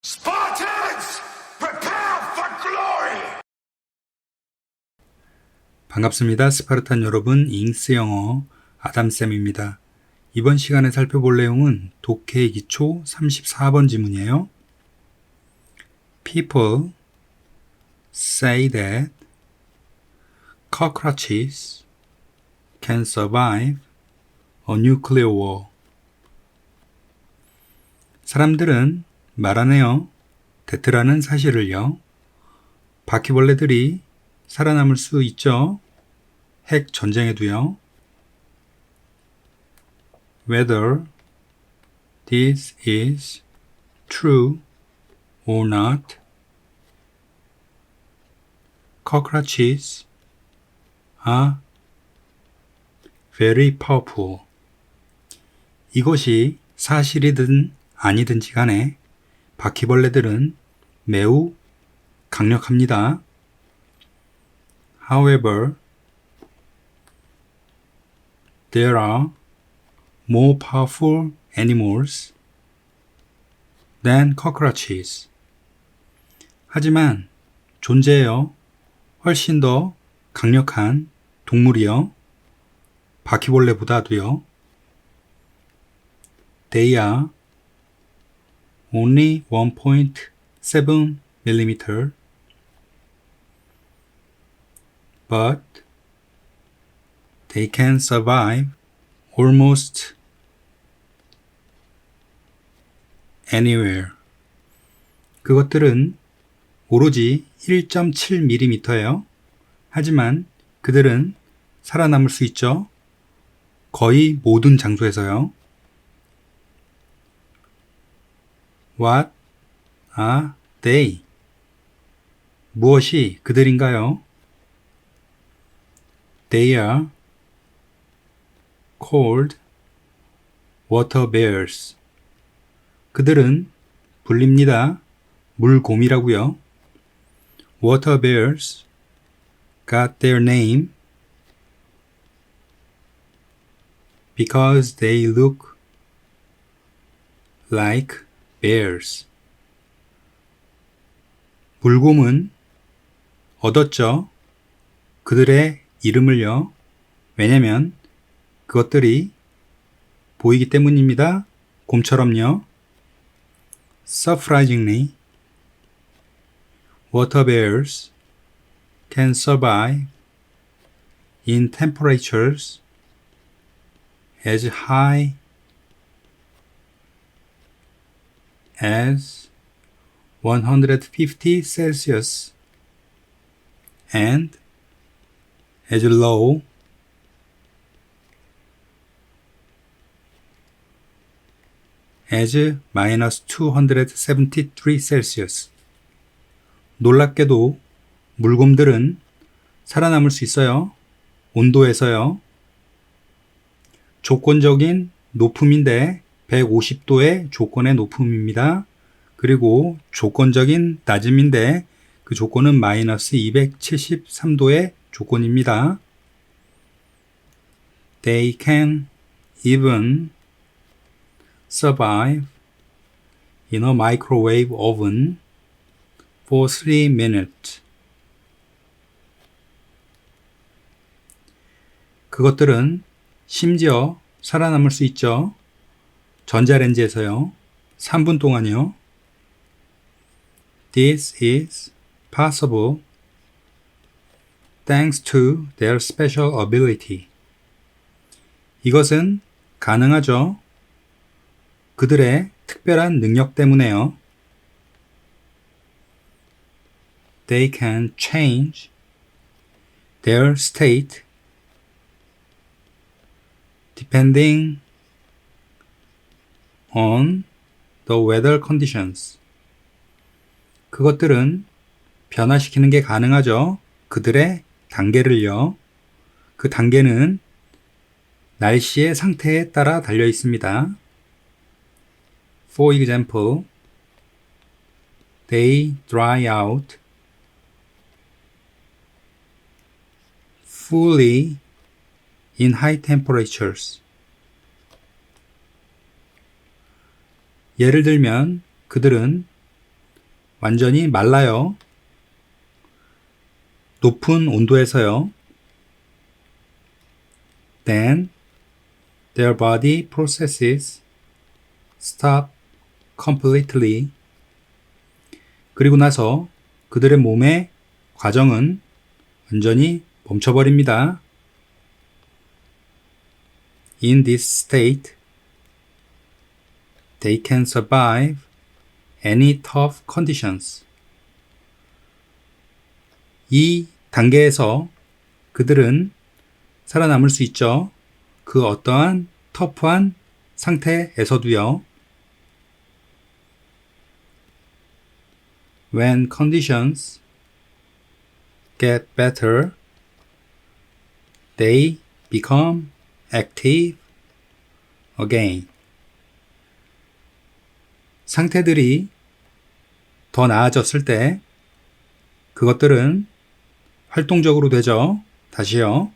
Spartans, prepare for glory! 반갑습니다. 스파르탄 여러분, 잉스 영어 아담쌤입니다. 이번 시간에 살펴볼 내용은 독해 기초 34번 지문이에요. People say that cockroaches can survive a nuclear war. 사람들은 말하네요. 대트라는 사실을요. 바퀴벌레들이 살아남을 수 있죠. 핵 전쟁에도요. Whether this is true or not, cockroaches are very powerful. 이것이 사실이든 아니든지 간에 바퀴벌레들은 매우 강력합니다. However, there are more powerful animals than cockroaches. 하지만 존재해요. 훨씬 더 강력한 동물이요. 바퀴벌레보다도요. They are only 1.7 millimeter but they can survive almost anywhere. 그것들은 오로지 1.7mm예요. 하지만 그들은 살아남을 수 있죠. 거의 모든 장소에서요. What are they? 무엇이 그들인가요? They are called water bears. 그들은 불립니다. 물곰이라고요. Water bears got their name because they look like bears. 물곰은 얻었죠. 그들의 이름을요. 왜냐면 그것들이 보이기 때문입니다. 곰처럼요. Surprisingly, water bears can survive in temperatures as high as 150 Celsius and as low as minus 273 Celsius. 놀랍게도 물곰들은 살아남을 수 있어요. 온도에서요. 조건적인 높음인데 150도의 조건의 높음입니다. 그리고 조건적인 낮음인데 그 조건은 마이너스 273도의 조건입니다. They can even survive in a microwave oven for 3 minutes. 그것들은 심지어 살아남을 수 있죠. 전자레인지에서요. 3분 동안이요. This is possible thanks to their special ability. 이것은 가능하죠. 그들의 특별한 능력 때문에요. They can change their state depending on the weather conditions. 그것들은 변화시키는 게 가능하죠. 그들의 단계를요. 그 단계는 날씨의 상태에 따라 달려 있습니다. For example, they dry out fully in high temperatures. 예를 들면 그들은 완전히 말라요. 높은 온도에서요. Then their body processes stop completely. 그리고 나서 그들의 몸의 과정은 완전히 멈춰버립니다. In this state, they can survive any tough conditions. 이 단계에서 그들은 살아남을 수 있죠. 그 어떠한 터프한 상태에서도요. When conditions get better, they become active again. 상태들이 더 나아졌을 때 그것들은 활동적으로 되죠. 다시요.